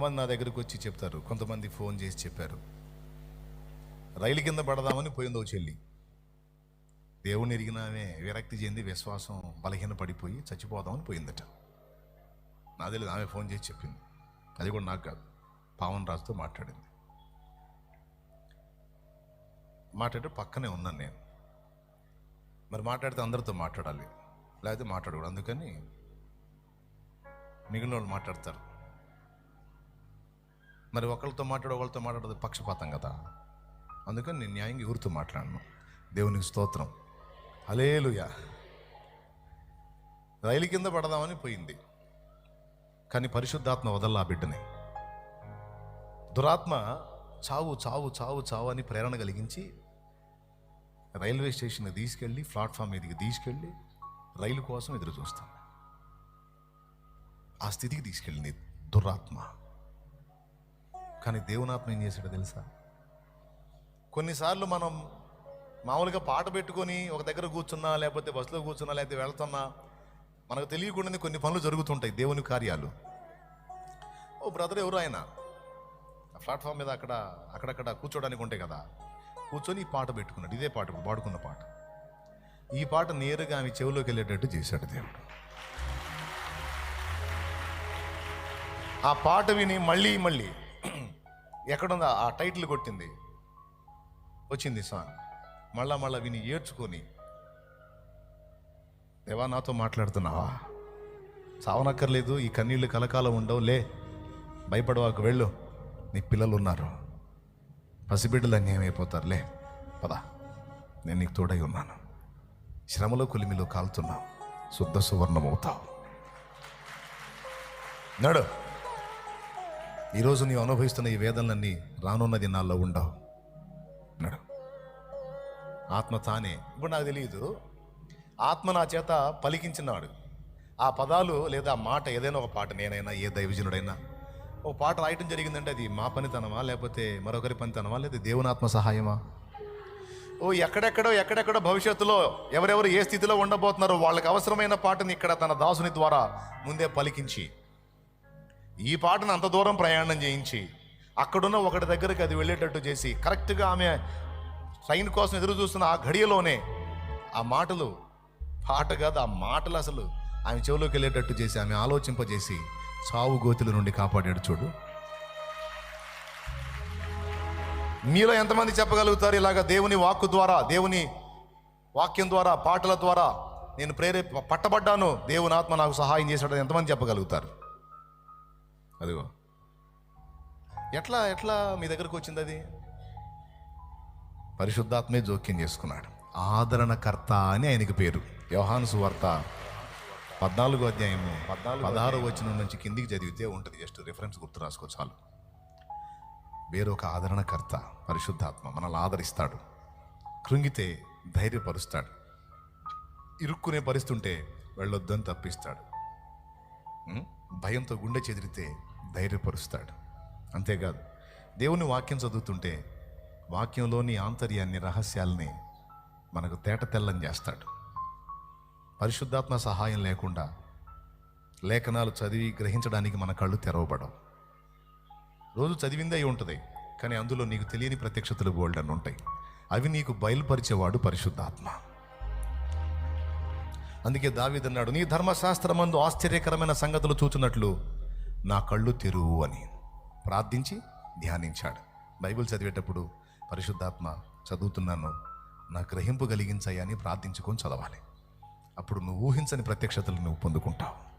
కొంతమంది నా దగ్గరకు వచ్చి చెప్తారు కొంతమంది ఫోన్ చేసి చెప్పారు. రైలు కింద పడదామని పోయిందో చెల్లి. దేవుని ఎరిగినామే విరక్తి చెంది విశ్వాసం బలహీన పడిపోయి చచ్చిపోదామని పోయిందట. నా తెలియదు ఆమె ఫోన్ చేసి చెప్పింది. అది కూడా నాకు కాదు పావన్ రాజుతో మాట్లాడింది. మాట్లాడే పక్కనే ఉన్నాను నేను. మరి మాట్లాడితే అందరితో మాట్లాడాలి లేకపోతే మాట్లాడకూడదు. అందుకని మిగిలిన వాళ్ళు మాట్లాడతారు. మరి ఒకరితో మాట్లాడు ఒకరితో మాట్లాడదు పక్షపాతం కదా. అందుకని నేను న్యాయంగా ఎవరితో మాట్లాడను? దేవునికి స్తోత్రం. అలేలుయా రైలు కింద పడదామని పోయింది. కానీ పరిశుద్ధాత్మ వదల్లా ఆ బిడ్డని. దురాత్మ చావు చావు చావు చావు అని ప్రేరణ కలిగించి రైల్వే స్టేషన్కి తీసుకెళ్ళి ప్లాట్ఫామ్ మీదకి తీసుకెళ్ళి రైలు కోసం ఎదురు చూస్తాం ఆ స్థితికి తీసుకెళ్ళింది దురాత్మ. కానీ దేవునాత్మ ఏం చేశాడో తెలుసా? కొన్నిసార్లు మనం మామూలుగా పాట పెట్టుకొని ఒక దగ్గర కూర్చున్నా లేకపోతే బస్సులో కూర్చున్నా లేకపోతే వెళ్తున్నా మనకు తెలియకుండానే కొన్ని పనులు జరుగుతుంటాయి దేవుని కార్యాలు. ఓ బ్రదర్ ఎవరు ఆయన? ప్లాట్ఫామ్ మీద అక్కడ అక్కడక్కడ కూర్చోడానికి ఉంటాయి కదా. కూర్చొని ఈ పాట పెట్టుకున్నాడు. ఇదే పాట పాడుకున్న పాట. ఈ పాట నేరుగా ఆమె చెవిలోకి వెళ్ళేటట్టు చేశాడు దేవుడు. ఆ పాట విని మళ్ళీ మళ్ళీ ఎక్కడుందో ఆ టైటిల్ కొట్టింది. వచ్చింది సాంగ్. మళ్ళా మళ్ళా విని ఏడ్చుకొని దేవా నాతో మాట్లాడుతున్నావా? సావనక్కర్లేదు ఈ కన్నీళ్ళు కలకాలం ఉండవు లే. భయపడవాకు వెళ్ళు. నీ పిల్లలు ఉన్నారు పసిబిడ్డలు అన్యాయమైపోతారు లే. పదా. నేను నీకు తోడై ఉన్నాను. శ్రమలో కొలిమిలో కాలుతున్నావు. శుద్ధ సువర్ణం అవుతావు నడు. ఈరోజు నీవు అనుభవిస్తున్న ఈ వేదనలన్నీ రానున్న దినాల్లో ఉండవు. నడు. ఆత్మ తానే. ఇప్పుడు నాకు తెలియదు ఆత్మ నా చేత పలికించినాడు. ఆ పదాలు లేదా ఆ మాట ఏదైనా ఒక పాట నేనైనా ఏ దైవజనుడైనా ఒక పాట రాయటం జరిగిందంటే అది మా పనితనమా లేకపోతే మరొకరి పనితనమా లేదా దేవునాత్మ సహాయమా? ఓ ఎక్కడెక్కడో ఎక్కడెక్కడో భవిష్యత్తులో ఎవరెవరు ఏ స్థితిలో ఉండబోతున్నారో వాళ్ళకి అవసరమైన పాటని ఇక్కడ తన దాసుని ద్వారా ముందే పలికించి ఈ పాటను అంత దూరం ప్రయాణం చేయించి అక్కడున్న ఒకటి దగ్గరికి అది వెళ్ళేటట్టు చేసి కరెక్ట్గా ఆమె ట్రైన్ కోసం ఎదురు చూస్తున్న ఆ ఘడియలోనే ఆ మాటలు పాట కాదు ఆ మాటలు అసలు ఆమె చెవిలోకి వెళ్ళేటట్టు చేసి ఆమె ఆలోచింపజేసి చావు గోతుల నుండి కాపాడాడు చూడు. మీలో ఎంతమంది చెప్పగలుగుతారు ఇలాగ దేవుని వాక్కు ద్వారా దేవుని వాక్యం ద్వారా పాటల ద్వారా నేను ప్రేరే పట్టబడ్డాను దేవుని ఆత్మ నాకు సహాయం చేశాడని ఎంతమంది చెప్పగలుగుతారు? అదిగో. ఎట్లా ఎట్లా మీ దగ్గరకు వచ్చింది అది? పరిశుద్ధాత్మే జోక్యం చేసుకున్నాడు. ఆదరణకర్త అని ఆయనకి పేరు. యోహాను సువార్త పద్నాలుగో అధ్యాయము పదహారు వచనం నుంచి కిందికి చదివితే ఉంటుంది. జస్ట్ రిఫరెన్స్ గుర్తు రాసుకో చాలు. వేరొక ఆదరణకర్త పరిశుద్ధాత్మ మనల్ని ఆదరిస్తాడు. కృంగితే ధైర్యపరుస్తాడు. ఇరుక్కునే పరిస్తుంటే వెళ్ళొద్దని తప్పిస్తాడు. భయంతో గుండె చెదిరితే ధైర్యపరుస్తాడు. అంతేకాదు దేవుని వాక్యం చదువుతుంటే వాక్యంలోని ఆంతర్యాన్ని రహస్యాల్ని మనకు తేట తెల్లం చేస్తాడు. పరిశుద్ధాత్మ సహాయం లేకుండా లేఖనాలు చదివి గ్రహించడానికి మన కళ్ళు తెరవబడవు. రోజు చదివిందే అయి ఉంటుంది కానీ అందులో నీకు తెలియని ప్రత్యక్షతలు బోల్డ్ ఉంటాయి. అవి నీకు బయలుపరిచేవాడు పరిశుద్ధాత్మ. అందుకే దావిదన్నాడు నీ ధర్మశాస్త్రమందు ఆశ్చర్యకరమైన సంగతులు చూచినట్లు నా కళ్ళు తెరువు అని ప్రార్థించి ధ్యానించాడు. బైబిల్ చదివేటప్పుడు పరిశుద్ధాత్మ చదువుతున్నాను నా గ్రహింపు కలిగించాయి అని ప్రార్థించుకొని చదవాలి. అప్పుడు నువ్వు ఊహించని ప్రత్యక్షతలు నువ్వు పొందుకుంటావు.